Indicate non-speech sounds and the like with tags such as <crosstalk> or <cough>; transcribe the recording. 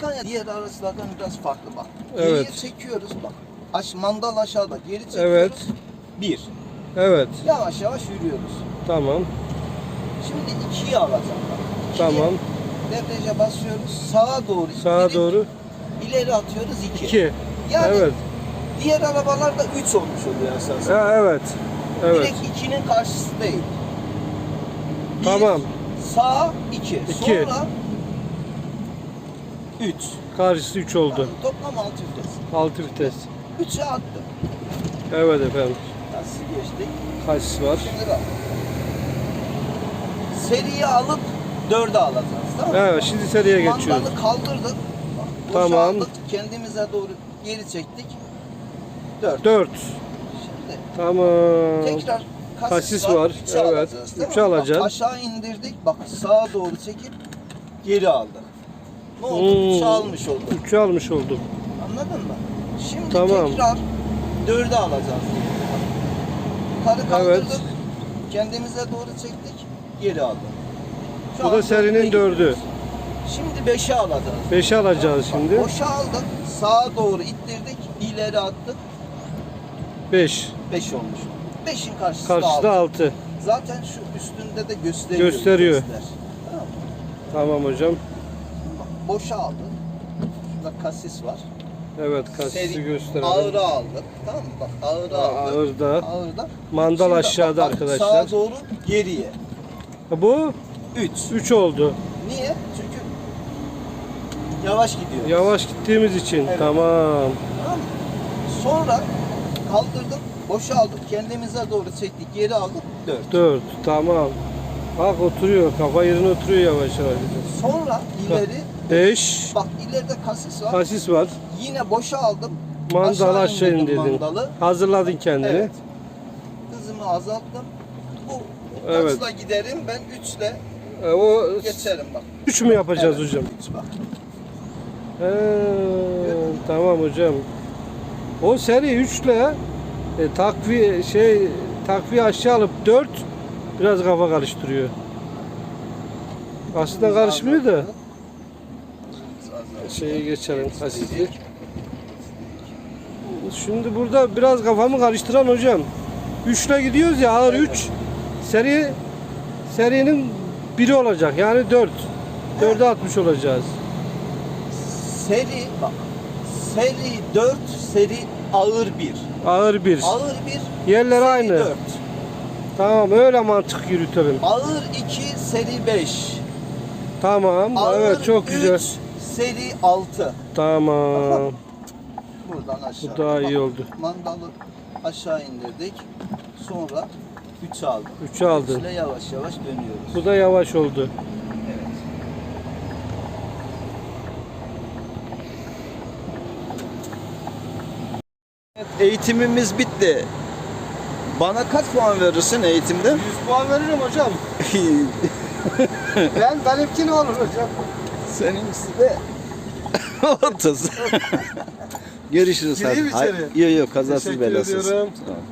Scania diğer araçlardan biraz farklı bak. Evet. Geriye çekiyoruz bak. Aş, mandal aşağıda geri çekiyoruz. Evet. Bir. Evet. Yavaş yavaş yürüyoruz. Tamam. Şimdi ikiyi alacağım bak. İkiye Tamam. Debriyaja basıyoruz. Sağa doğru. Sağa ittirip doğru. ileri atıyoruz iki. 2. Yani Evet. diğer arabalarda 3 olmuş oluyor esasında. Ha, evet. Evet. Direkt 2'nin karşısı değil. Bir, Tamam. Sağ 2. İki. Sonra 3. Karşısı 3 oldu. Toplam 6 vites. 6 vites. 3'e attım. Evet efendim. Nasıl geçtik? Kaçısı var? Şimdi bak. Seriyi alıp 4'e alacağız tamam mı? Evet şimdi seriye geçiyoruz. Mandalı kaldırdık. Tamam. boşalttık, Kendimize doğru geri çektik. 4. 4. Şimdi Tamam. tekrar kasis, Kasis var. var, Üçe evet. alacağız, değil mi? Üçe alacağız. Bak, aşağı indirdik. Bak sağa doğru çekip geri aldık. Ne oldu? Hmm. Üçe almış olduk. 3'ü almış olduk. Anladın mı? Şimdi Tamam. tekrar 4'e alacağız. Yukarı kaldırdık. Evet. Kendimize doğru çektik. Geri aldık. Şu Bu da serinin gidiyoruz. 4'ü. Şimdi 5'e alacağız. 5'i alacağız Bak, şimdi. Boşa aldık. Sağa doğru ittirdik. ileri attık. 5. 5 olmuş. 5'in karşısı, Karşıda da 6. Zaten şu üstünde de gösteriyor. Gösteriyor. Tamam? Tamam hocam. Boşa aldık. Şurada kasis var. Evet kasisi Seri- gösterelim. Ağırı aldık. Tamam mı? Bak ağırı aldık. Ağırda. Ağırda. Mandal Şimdi aşağıda bak, arkadaşlar. Sağa doğru geriye. Bu 3. 3 oldu. Niye? Çünkü yavaş gidiyor. Yavaş gittiğimiz için. Evet. Tamam. Tamam mı? Sonra kaldırdık, boşa aldık, kendimize doğru çektik, geri aldık, 4. 4. Tamam. Bak oturuyor. Kafa yerine oturuyor yavaş yavaş. Sonra ileri, 5. bak ileride kasis var. Kasis var. Yine boşa aldım. Mandalı aşağı indirdim. Mandalı. Hazırladın kendini. Evet. Hızımı azalttım. Bu Evet. hızla giderim, ben 3 ile E, o geçerim bak. 3 mü yapacağız Evet, hocam? üç bak. He, tamam hocam. O seri 3 ile e, takviye şey takviye aşağı alıp 4 biraz kafa karıştırıyor. Aslında karışmıyor da şeyi geçelim kasisi. Şimdi burada biraz kafamı karıştıran hocam. 3 ile gidiyoruz ya ağır 3. Seri serinin biri olacak yani 4. 4'e atmış olacağız. Seri bak. Seri 4, seri ağır 1. Ağır 1. Ağır 1, Yerler seri aynı. 4. Tamam öyle mantık yürütelim. Ağır 2, seri 5. Tamam. Ağır evet çok güzel. 3, seri 6. Tamam. <laughs> Buradan aşağı. Bu daha iyi oldu. Mandalı aşağı indirdik. Sonra 3 aldık. 3'ü aldın. Üçle yavaş yavaş dönüyoruz. Bu da yavaş oldu. Evet. Evet, eğitimimiz bitti. Bana kaç puan verirsin eğitimde? 100 puan veririm hocam. <laughs> ben benimki ne olur hocam? Seninkisi de 30. Görüşürüz. Gireyim içeri. Yok yok kazasız Teşekkür belasız. ediyorum. Tamam.